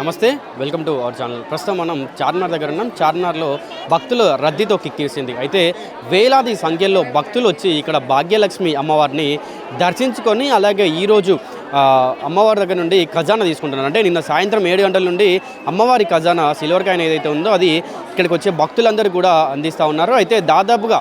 నమస్తే welcome to our channel. ప్రస్తుతం మనం చార్మినార్ దగ్గర ఉన్నాం. చార్మినార్లో భక్తుల రద్దీతో కిక్కిరిసింది. అయితే వేలాది సంఖ్యలో భక్తులు వచ్చి ఇక్కడ భాగ్యలక్ష్మి అమ్మవారిని దర్శించుకొని అలాగే ఈరోజు అమ్మవారి దగ్గర నుండి ఖజానా తీసుకుంటున్నారు. అంటే నిన్న సాయంత్రం ఏడు గంటల నుండి అమ్మవారి ఖజానా సిల్వర్ కాయిన్ ఏదైతే ఉందో అది ఇక్కడికి వచ్చే భక్తులందరూ కూడా అందిస్తూ ఉన్నారు. అయితే దాదాపుగా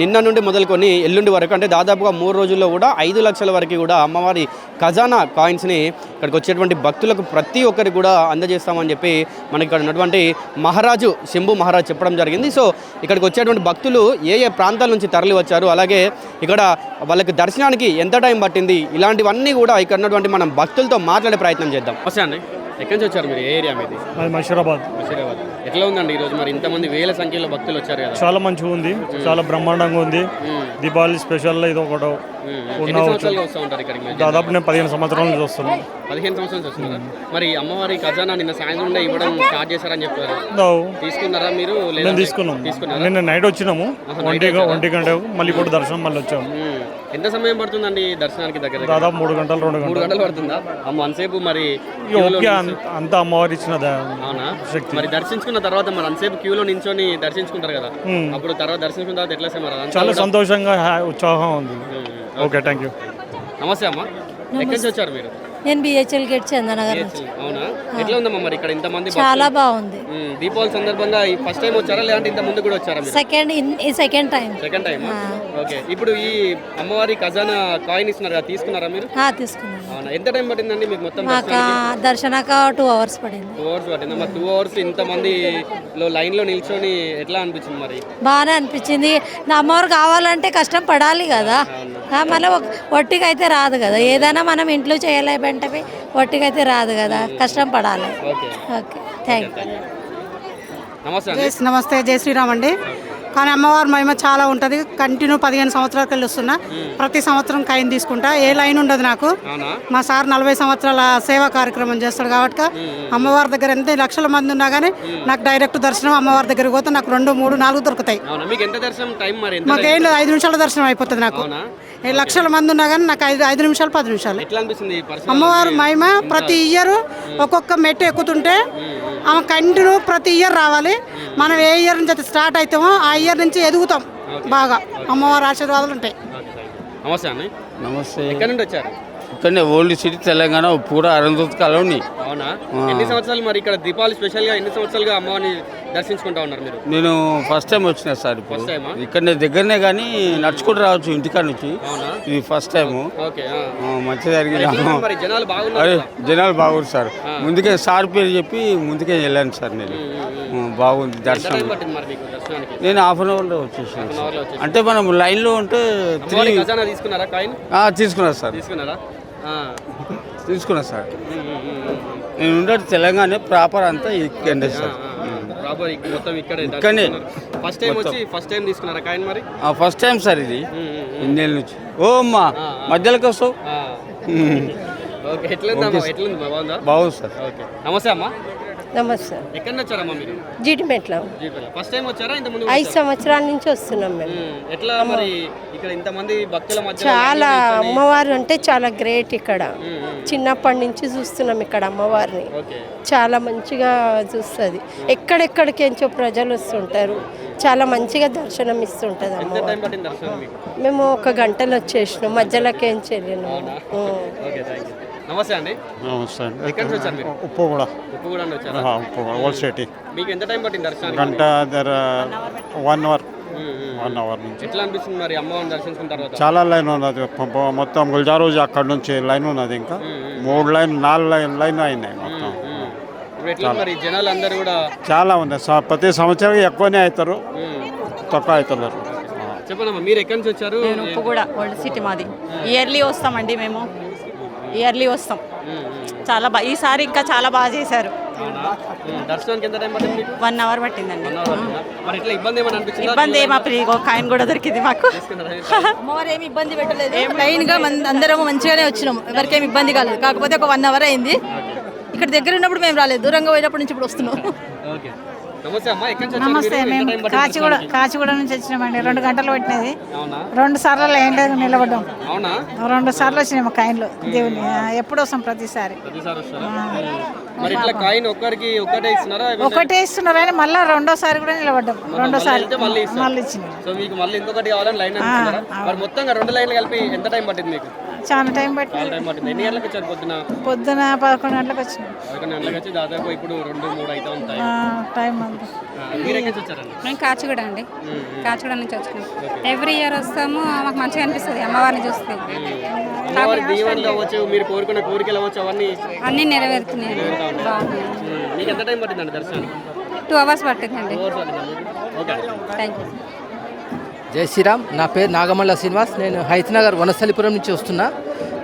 నిన్న నుండి మొదలుకొని ఎల్లుండి వరకు అంటే దాదాపుగా మూడు రోజుల్లో కూడా ఐదు లక్షల వరకు కూడా అమ్మవారి ఖజానా కాయిన్స్ని ఇక్కడికి వచ్చేటువంటి భక్తులకు ప్రతి ఒక్కరికి కూడా అందజేస్తామని చెప్పి మనకి ఇక్కడ ఉన్నటువంటి మహారాజు శంభు మహారాజ్ చెప్పడం జరిగింది. సో ఇక్కడికి వచ్చేటువంటి భక్తులు ఏ ఏ ప్రాంతాల నుంచి తరలి వచ్చారు అలాగే ఇక్కడ వాళ్ళకి దర్శనానికి ఎంత టైం పట్టింది ఇలాంటివన్నీ కూడా ఇక్కడ ఉన్నటువంటి మనం భక్తులతో మాట్లాడే ప్రయత్నం చేద్దాం. వస్తే అండి ఎక్కడి నుంచి వచ్చారు మీరు? ఏ ఏరియా మీది? అది మషీరాబాద్. ముషీరాబాద్. ఎట్లా ఉందండి ఈరోజు మరి? ఇంతమంది వేల సంఖ్యలో భక్తులు వచ్చారు కదా. చాలా మంచిగా ఉంది. చాలా బ్రహ్మాండంగా ఉంది. దీపావళి స్పెషల్ ఇది ఒకటి? దాదాపు నేను పదిహేను సంవత్సరాల నుంచి వస్తున్నాను పదిహేను సంవత్సరాలు వస్తున్నారు. మరి అమ్మవారి ఖజానా నిన్న సాయంత్రం ఇవ్వడం స్టార్ట్ చేశారని చెప్పారు. తీసుకున్నారా మీరు? మేము తీసుకున్నాం. నిన్న నైట్ వచ్చినాము. ఒంటి ఒంటి గంట మళ్ళీ ఇప్పుడు దర్శనం మళ్ళీ వచ్చాము. ఎంత సమయం పడుతుందండి దర్శనానికి దగ్గర? దాదాపు మూడు గంటలు రెండు మూడు గంటలు. పడుతుందా? అమ్మ అంతసేపు మరి అంత- అమ్మవారు ఇచ్చిన అవునా? మరి దర్శించుకున్న తర్వాత మరి అంతసేపు క్యూలో నించొని దర్శించుకుంటారు కదా. అప్పుడు తర్వాత దర్శించుకున్న తర్వాత ఎట్లా సార్ మరి చాలా సంతోషంగా ఉత్సాహం ఉంది. Okay thank you. నమస్తే అమ్మ. ఎక్కడి నుంచి వచ్చారు మీరు? నేను బిహెచ్ఎల్ గేట్ చందనగర్ నుంచి. అవునా? ఎట్లా ఉందమ్మా మరి ఇక్కడ ఇంతమంది చాలా బాగుంది. ఉమ్, దీపావళి సందర్భంగా ఫస్ట్ టైం వచ్చారా లేదంటే ఇంత ముందు కూడా వచ్చారా మీరు? సెకండ్ ఇన్- ఈ second time second time okay ఇప్పుడు ఈ అమ్మవారి ఖజానా కాయిన్ ఇస్తున్నారు కదా తీసుకున్నారా మీరు? ఆ, తీసుకున్నాను. అవునా? ఎంత టైం పట్టిందండి మీకు మొత్తం మాకు ఆ దర్శనక టూ అవర్స్ పడింది. టూ అవర్స్ పట్టిందా? మరి టూ అవర్స్ ఇంత మందిలో లైన్లో నిల్చొని ఎట్లా అనిపించింది మరి? బాగానే అనిపించింది. నా అమ్మవారు కావాలంటే కష్టం పడాలి కదా. మళ్ళీ ఒట్టిగా అయితే రాదు కదా. ఏదైనా మనం ఇంట్లో చేయలే వెంటనే ఒట్టిగా అయితే రాదు కదా. కష్టం పడాలి. ఓకే. ఓకే. థ్యాంక్ యూ నమస్తే జై శ్రీరామ్ అండి. కానీ అమ్మవారి మహిమ చాలా ఉంటుంది. కంటిన్యూ పదిహేను సంవత్సరాలకు వెళ్ళి వస్తున్నా. ప్రతి సంవత్సరం కైన్ తీసుకుంటా. ఏ లైన్ ఉండదు నాకు. మా సార్ నలభై సంవత్సరాల సేవా కార్యక్రమం చేస్తాడు కాబట్టి అమ్మవారి దగ్గర ఎంత లక్షల మంది ఉన్నా కానీ నాకు డైరెక్ట్ దర్శనం అమ్మవారి దగ్గరికి పోతే నాకు రెండు మూడు నాలుగు దొరుకుతాయి. మీకు మాకేం లేదు. ఐదు నిమిషాల దర్శనం అయిపోతుంది నాకు. ఏ లక్షల మంది ఉన్నా కానీ నాకు ఐదు ఐదు నిమిషాలు పది నిమిషాలు. అమ్మవారి మహిమ ప్రతి ఇయర్ ఒక్కొక్క మెట్టు ఎక్కుతుంటే ఆమె కంటిన్యూ ప్రతి ఇయర్ రావాలి. మనం ఏ ఇయర్ నుంచి అయితే స్టార్ట్ అవుతామో ఆ ఇయర్ నుంచి ఎదుగుతాం బాగా. అమ్మవారి ఆశీర్వాదాలు ఉంటాయి. నమస్తే అండి నమస్తే. ఎక్కడి నుండి వచ్చారు? ఇక్కడనే ఓల్డ్ సిటీ తెలంగాణ పూరా అరుంధత్ కాలనీ. అవునా? ఎన్ని సంవత్సరాలు మరి ఇక్కడ దీపావళి స్పెషల్గా ఎన్ని సంవత్సరాలుగా అమ్మవారిని దర్శించుకుంటా ఉన్నారు మీరు? నేను ఫస్ట్ టైం వచ్చిన సార్ ఇప్పుడు. ఫస్ట్ టైమా ఇక్కడనే దగ్గరనే కానీ నడుచుకుంటూ రావచ్చు ఇంటికాడ నుంచి. అవునా? ఇది ఫస్ట్ టైం ఓకే ఆ. మంచిగా జరిగింది. మరి జనాలు బాగున్నారు? అరే కదా? జనాలు బాగుంది సార్. ముందుకే సార్ పేరు చెప్పి ముందుకే వెళ్ళాను సార్ నేను. ఆ, బాగుంది ఎంత దర్శనం. టైం పట్టింది మరి మీకు దర్శనానికి? నేను హాఫ్ అన్ అవర్లో వచ్చేసాను అవర్లో వచ్చేసి అంటే మనం లైన్లో ఉంటే త్రీ అమ్మవారి ఖజానా తీసుకున్నారా? కాయిన్? తీసుకున్నా సార్. తీసుకున్నారా? ఆ. తీసుకున్నా సార్. ఉమ్, ఉమ్, ఉమ్, ఉమ్. నేను ఉండేది తెలంగాణ ప్రాపర్ అంతా ఇక్కడే సార్. మొత్తం ఇక్కడే ఇక్కడనే. ఫస్ట్ టైం వచ్చి ఫస్ట్ టైం తీసుకున్నారా? కాయిన్ మరి? ఫస్ట్ టైం సార్ ఇది. ఇన్నేళ్ళ నుంచి. ఓ అమ్మా మధ్యలోకి వస్తావు. ఓకే ఎట్లుందమ్మా ఎట్లుంది బాగుందా? బాగుంది సార్. ఓకే. నమస్తే అమ్మా. నమస్తే. ఎక్కడి వచ్చారమ్మా మీరు జీడిమెట్ల జీపీలో ఫస్ట్ టైం వచ్చారా? ఇంత ముందు ఐదు సంవత్సరాల నుంచి వస్తున్నాం మేము. ఎట్లా మరి ఇక్కడ ఇంతమంది భక్తుల మధ్య చాలా అమ్మవారు అంటే చాలా గ్రేట్ ఇక్కడ. చిన్నప్పటి నుంచి చూస్తున్నాం ఇక్కడ అమ్మవారిని. చాలా మంచిగా చూస్తుంది. ఎక్కడెక్కడికి ఎంచో ప్రజలు వస్తుంటారు. చాలా మంచిగా దర్శనం ఇస్తుంటుంది అమ్మవారు. మేము ఒక గంటలో వచ్చేసినాం. మధ్యలోకి ఏం చేయలేను నమస్తే అండి. నమస్తే ఎక్కడి నుంచి వచ్చారు మీరు? ఉప్పు కూడా ఉప్పు కూడా వచ్చారా? ఉప్పు కూడా ఓల్డ్ సిటీ మీకు ఎంత టైం పట్టింది దర్శనానికి? గంట ధర one hour. Um, um. One hour నుంచి. ఎట్లా అనిపిస్తుంది మరి అమ్మవారిని దర్శించుకున్న తర్వాత? చాలా లైన్ ఉన్నది. ప- ప- మొత్తం గుల్జారోజు అక్కడ నుంచి లైన్ ఉన్నది ఇంకా. మూడు లైన్ నాలుగు లైన్ లైన్ అయినాయి మొత్తం. ఉమ్. ఇప్పుడు ఎట్లా మరి జనాలు అందరూ కూడా? చాలా ఉంది స- ప్రతి సంవత్సరం ఎక్కువనే అవుతారు. ఉమ్. తక్కువ అవుతున్నారు. చెప్పండమ్మా మీరు ఎక్కడి నుంచి వచ్చారు? నేను ఉప్పు కూడా ఓల్డ్ సిటీ మాది ఇయర్లీ వస్తామండి మేము. ఇయర్లీ వస్తాం. చాలా బాగా ఈసారి ఇంకా చాలా బాగా చేశారు. అవునా? ఉమ్. దర్శనానికి ఎంత టైం పట్టింది మీకు? వన్ అవర్ పట్టిందండి. ఇబ్బంది ఇబ్బంది ఏమా ఫ్రీగా ఒక కాయిన్ కూడా దొరికింది మాకు. అమ్మవారు ఏమి ఇబ్బంది పెట్టలేదు. లైన్గా మన- అందరం మంచిగానే వచ్చినాం. ఎవరికేమి ఇబ్బంది కాలేదు. కాకపోతే ఒక వన్ అవర్ అయింది. ఇక్కడ దగ్గర ఉన్నప్పుడు మేము రాలేదు. దూరంగా పోయినప్పటి నుంచి ఇప్పుడు వస్తున్నాం. ఓకే. నమస్తే మేము కాచిగూడ? కాచిగూడ నుంచి వచ్చినామండి. రెండు గంటలు పట్టినది. అవునా? రెండు సార్లు లైన్లో నిలబడ్డాం. అవునా? రెండు సార్లు వచ్చినాము కాయిన్లు. దేవుని ఎప్పుడు వస్తాం ప్రతిసారి. ఒకటే ఇస్తున్నారు కానీ మళ్ళీ రెండోసారి కూడా నిలబడ్డాం. రెండోసారి మళ్ళీ ఇస్తారు. మళ్ళీ ఇచ్చినాం. సో మీకు మళ్ళీ ఇంకొకటి కావాలని లైన్ అనుకున్నారా మరి మొత్తంగా రెండు లైన్లు కలిపి ఎంత టైం పట్టింది మీకు? చాలా టైం పట్టింది. ఎన్ని గంటలకు వచ్చారు పొద్దున? పొద్దున పదకొండు గంటలకు వచ్చినాం. పదకొండు గంటలకు వచ్చి దాదాపు ఇప్పుడు రెండు మూడు అయితే ఉంటాయి. ఆ, టైం మేము కాచిగూడ అండి. కాచిగూడ నుంచి వచ్చినాం ఎవ్రీ ఇయర్ వస్తాము మాకు మంచిగా అనిపిస్తుంది. అమ్మవారిని చూస్తే. మీరు కోరుకున్న కోరికలు అవ్వచ్చు అవన్నీ అన్నీ నెరవేరుతున్నాయి. మీకు ఎంత టైం పట్టిందండి దర్శనానికి? టూ అవర్స్ పట్టిందండి. థ్యాంక్ యూ జై శ్రీరామ్. నా పేరు నాగమల్ల శ్రీనివాస్. నేను హైతనగర్ వనస్థలిపురం నుంచి వస్తున్నా.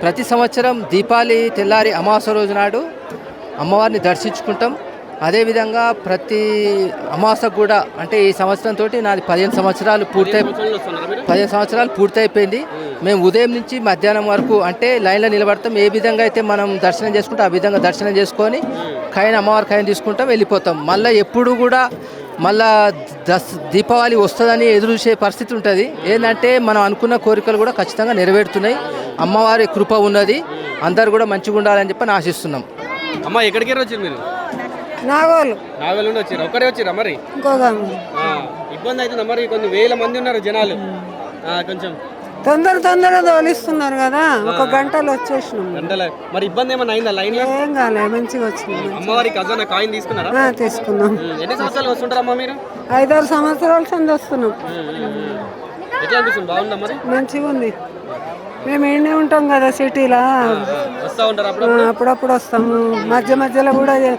ప్రతి సంవత్సరం దీపావళి తెల్లారి అమావాస్య రోజు నాడు అమ్మవారిని దర్శించుకుంటాం. అదేవిధంగా ప్రతి అమావాస్యకు కూడా అంటే ఈ సంవత్సరంతో నాది పదిహేను సంవత్సరాలు పూర్తయి పదిహేను సంవత్సరాలు పూర్తయిపోయింది. మేము ఉదయం నుంచి మధ్యాహ్నం వరకు అంటే లైన్లో నిలబడతాం. ఏ విధంగా అయితే మనం దర్శనం చేసుకుంటే ఆ విధంగా దర్శనం చేసుకొని కైన్ అమ్మవారి కైన్ తీసుకుంటాం వెళ్ళిపోతాం. మళ్ళీ ఎప్పుడు కూడా మళ్ళా దస్ దీపావళి వస్తుందని ఎదురు చూసే పరిస్థితి ఉంటుంది. ఏంటంటే మనం అనుకున్న కోరికలు కూడా ఖచ్చితంగా నెరవేరుతున్నాయి. అమ్మవారి కృప ఉన్నది. అందరు కూడా మంచిగా ఉండాలని చెప్పి నేను ఆశిస్తున్నాం. అమ్మ ఎక్కడికి వచ్చారు మీరు? నాగోలు. నాగల్ నుండి వచ్చారు ఒక్కడే వచ్చిరా మరి? ఇంకోగా ఆ, ఇబ్బంది అవుతుందా మరి? కొన్ని వేల మంది ఉన్నారు జనాలు. ఆ, కొంచెం తొందర తొందర తోలిస్తున్నారు కదా. ఒక గంటలో వచ్చేసినాం గంటల. మరి ఇబ్బంది ఏమైనా అయిందా లైన్లో ఏం కాలే మంచిగా వచ్చినాం అమ్మవారి ఖజానా కాయిన్ తీసుకున్నారా? ఆ, తీసుకున్నాం. ఉమ్, ఎన్ని సంవత్సరాలు వస్తుంటారమ్మా మీరు? ఐదారు సంవత్సరాల సంది వస్తున్నాం. ఎట్లా అనిపిస్తుంది? బాగుందా మరి? మంచిగా ఉంది. మేము ఈడనే ఉంటాం కదా సిటీలో. వస్తా ఉంటారు అప్పుడు అప్పుడప్పుడు? వస్తాము. మధ్య మధ్యలో కూడా ఏ-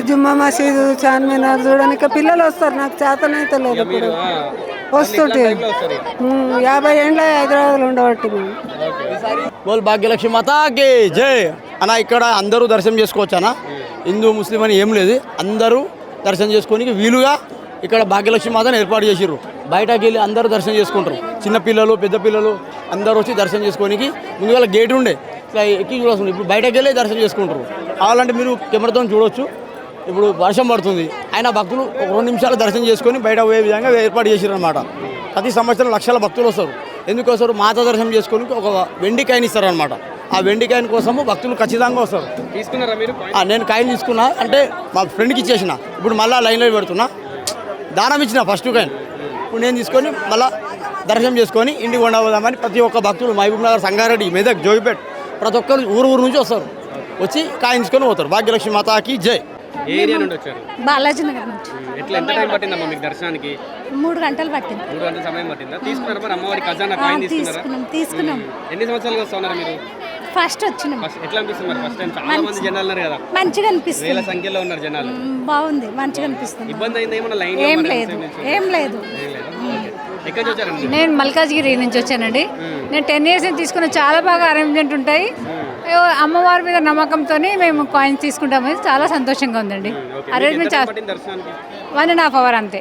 జుమ్మా మసీదు చార్మినార్ చూడడానికి పిల్లలు వస్తారు. నాకు చేతనైతే లేదు ఇప్పుడు. ఆ, వస్తుంటే. యాభై ఏండ్ల హైదరాబాద్లో ఉండబట్టి బోల్ భాగ్యలక్ష్మి మాతాకి జై. అన్న ఇక్కడ అందరూ దర్శనం చేసుకోవచ్చు అన్న హిందూ ముస్లిం అని ఏం లేదు. అందరూ దర్శనం చేసుకోనికి వీలుగా ఇక్కడ భాగ్యలక్ష్మి మాతను ఏర్పాటు చేసిర్రు. బయటకు వెళ్ళి అందరూ దర్శనం చేసుకుంటారు. చిన్న పిల్లలు పెద్ద పిల్లలు అందరూ వచ్చి దర్శనం చేసుకోనికి ముందుగా గేట్ ఉండే. ఇట్లా ఎక్కి చూడాల్సింది ఇప్పుడు బయటకు వెళ్ళి దర్శనం చేసుకుంటారు. కావాలంటే మీరు కెమెరాతో చూడొచ్చు. ఇప్పుడు వర్షం పడుతుంది. అయినా భక్తులు ఒక రెండు నిమిషాలు దర్శనం చేసుకొని బయట పోయే విధంగా ఏర్పాటు చేసిర్రు అనమాట ప్రతి సంవత్సరం లక్షల భక్తులు వస్తారు. ఎందుకు వస్తారు? మాత దర్శనం చేసుకొని ఒక వెండి కాయని ఇస్తారు అనమాట ఆ వెండి కాయని కోసము భక్తులు ఖచ్చితంగా వస్తారు. తీసుకున్నారా మీరు? నేను కాయని తీసుకున్నా. అంటే మా ఫ్రెండ్కి ఇచ్చేసిన. ఇప్పుడు మళ్ళీ లైన్లో పెడుతున్నా. దానం ఇచ్చిన ఫస్ట్ కాయన్. ఇప్పుడు నేను తీసుకొని మళ్ళీ దర్శనం చేసుకొని ఇంటికి ఉండబోదామని ప్రతి ఒక్క భక్తులు మహబూబ్ నగర్ సంగారెడ్డి మెదక్ జోగిపేట్ ప్రతి ఒక్కరు ఊరు ఊరు నుంచి వస్తారు. వచ్చి కాయ తీసుకొని పోతారు. భాగ్యలక్ష్మి మాతాకి జై. ఏ ఏరియా నుండి వచ్చారు? బాలాజీ నగర్ నుంచి ఎట్లా ఎంత టైం పట్టిందమ్మా మీకు దర్శనానికి? మూడు గంటలు పట్టింది. మూడు గంటల సమయం పట్టిందా? తీసుకున్నారా మరి? అమ్మవారి ఖజానా కాయిన్ తీసుకున్నారా? తీసుకున్నాం తీసుకున్నాం. ఎన్ని సంవత్సరాలుగా వస్తా ఉన్నారు మీరు? ఫస్ట్ వచ్చినాం. ఫస్ట్ ఎట్లా అనిపిస్తుంది మరి ఫస్ట్ టైం చాలా మంది జనాలు ఉన్నారు కదా. మంచిగా అనిపిస్తుంది. వేల సంఖ్యలో ఉన్నారు జనాలు. మ్, బాగుంది. మంచిగా అనిపిస్తుంది. ఇబ్బంది అయింది ఏమన్నా లైన్ ఏం లేదు. ఏం లేదు. ఎక్కడి నుంచి వచ్చారండి? నేను మల్కాజ్గిరి నుంచి వచ్చానండి. నేను టెన్ ఇయర్స్ నుంచి తీసుకున్న చాలా బాగా అరేంజ్మెంట్ ఉంటాయి. అమ్మవారి మీద నమ్మకంతో మేము కాయిన్స్ తీసుకుంటాము. ఇది చాలా సంతోషంగా ఉందండి. Arrangement one and half hour అంతే.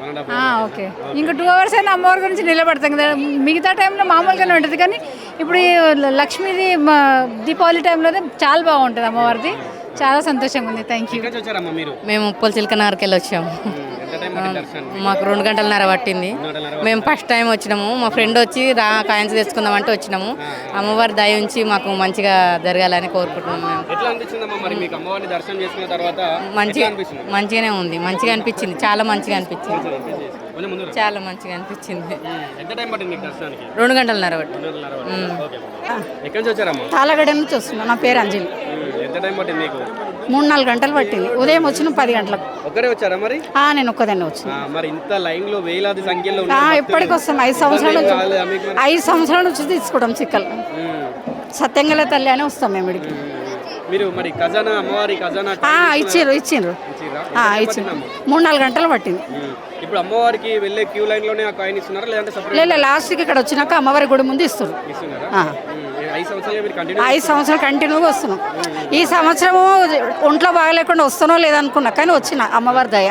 ఓకే. ఇంకా టూ అవర్స్ అయినా అమ్మవారి గురించి నిలబడతాం కదా. మిగతా టైంలో మామూలుగానే ఉంటుంది. కానీ ఇప్పుడు ఈ లక్ష్మీది దీపావళి టైంలోనే చాలా బాగుంటుంది అమ్మవారిది. చాలా సంతోషంగా ఉంది. థ్యాంక్ యూ మేము ఉప్పల్ చిలక నగర్కి వెళ్ళి వచ్చాము. ఉమ్, ఎంత టైం పట్టింది దర్శనానికి? మాకు రెండు గంటలన్నర పట్టింది. మేము ఫస్ట్ టైం వచ్చినాము. మా ఫ్రెండ్ వచ్చి రా కాయిన్స్ తెచ్చుకుందామంటే వచ్చినాము. అమ్మవారి దయ ఉంచి మాకు మంచిగా జరగాలని కోరుకుంటున్నాం మేము. ఎట్లా అనిపించిందమ్మా మరి మీకు? అమ్మవారిని దర్శనం చేసుకున్న తర్వాత మంచిగా మంచిగానే ఉంది. మంచిగా అనిపించింది. చాలా మంచిగా అనిపించింది. చాలా మంచిగా అనిపించింది. రెండు గంటలన్నర పట్టింది. తాళగడ నుంచి వస్తున్నాను. నా పేరు అంజలి. ఎంత టైం పట్టింది మీకు? మూడు నాలుగు గంటలు పట్టింది. ఉదయం వచ్చిన పది గంటలకు. ఒక్కరే వచ్చారా మరి? ఆ, నేను ఒక్కదాన్ని వచ్చిన. మరి ఇంత లైన్లో వేలాది సంఖ్యలో ఎప్పటికి. వస్తాం. ఐదు సంవత్సరాల నుంచి? ఐదు సంవత్సరాల నుంచి తీసుకుంటాం చిక్కలు. సత్యంగల తల్లి అని వస్తాం మేము ఇక్కడికి. మీరు మరి ఖజానా అమ్మవారి ఖజానా ఇచ్చిండ్రు ఇచ్చిండ్రు ఇచ్చిండ్రు? మూడు నాలుగు గంటలు పట్టింది. ఇప్పుడు అమ్మవారికి వెళ్ళే క్యూ లైన్లోనే ఆ కాయిన్ ఇస్తున్నారా లేదంటే లేదు లాస్ట్కి ఇక్కడ వచ్చినాక అమ్మవారి గుడి ముందు ఇస్తున్నారా? ఐదు సంవత్సరాలు ఐదు కంటిన్యూగా వస్తున్నాం. ఈ సంవత్సరము ఒంట్లో బాగలేకుండా వస్తానో లేదనుకున్నా కానీ వచ్చిన అమ్మవారి దయ.